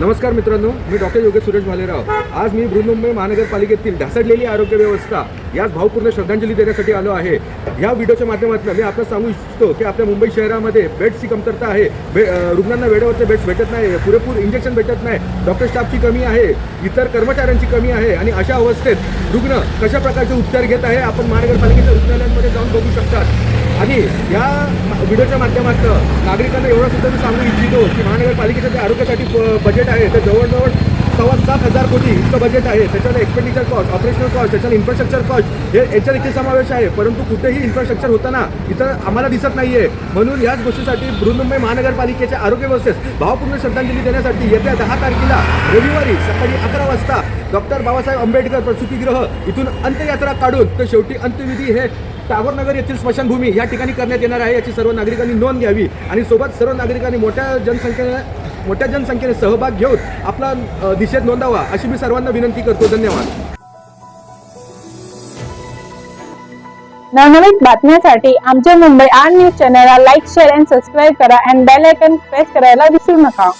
नमस्कार मित्रांनो मी डॉक्टर योगेश सुरेश भालेराव. आज मी बृहन्मुंबई महानगरपालिकेतील ढासडलेली आरोग्य व्यवस्था यास भावपूर्ण श्रद्धांजली देण्यासाठी आलो आहे. या व्हिडिओच्या माध्यमातून मी आपल्याला सांगू इच्छितो की आपल्या मुंबई शहरामध्ये बेड्सची कमतरता आहे. बे रुग्णांना वेळेवरचे बेड्स भेटत नाही पुरेपूर इंजेक्शन भेटत नाही डॉक्टर स्टाफची कमी आहे इतर कर्मचाऱ्यांची कमी आहे आणि अशा अवस्थेत रुग्ण कशा प्रकारचे उपचार घेत आहे आपण महानगरपालिकेच्या रुग्णालयांमध्ये जाऊन बघू शकता. आणि या व्हिडिओच्या माध्यमातून नागरिकांना एवढं सुद्धा मी सांगू इच्छितो की महानगरपालिकेचं जे आरोग्यासाठी ब- बजेट आहे. ते जवळजवळ सव्वा सात हजार कोटी इतकं बजेट आहे. त्याच्यात एक्सपेंडिचर कॉस्ट ऑपरेशनल कॉस्ट त्याच्यात इन्फ्रास्ट्रक्चर कॉस्ट हे याच्यात इथे समावेश आहे. परंतु कुठेही इन्फ्रास्ट्रक्चर होताना इथं आम्हाला दिसत नाही आहे म्हणून याच गोष्टीसाठी बृहन्मुंबई महानगरपालिकेच्या आरोग्य व्यवस्थेस भावपूर्ण श्रद्धांजली देण्यासाठी येत्या दहा तारखेला रविवारी सकाळी अकरा वाजता डॉक्टर बाबासाहेब आंबेडकर प्रसूतीगृह इथून अंत्ययात्रा काढून तर शेवटी अंत्यविधी हे टागोरनगर येथील स्मशानभूमी या ठिकाणी करण्यात येणार आहे. याची सर्व नागरिकांनी नोंद घ्यावी आणि सोबत सर्व नागरिकांनी मोठ्या जनसंख्येने मोठ्या जनसंख्येने सहभाग घेऊन आपला दिशेत नोंदावा अशी मी सर्वांना विनंती करतो. धन्यवाद. नवनवीन बातम्यांसाठी आमच्या मुंबई आर न्यूज चॅनलला लाईक शेअर अँड सबस्क्राईब करा अँड बेल आयकन प्रेस करायला विसरू नका.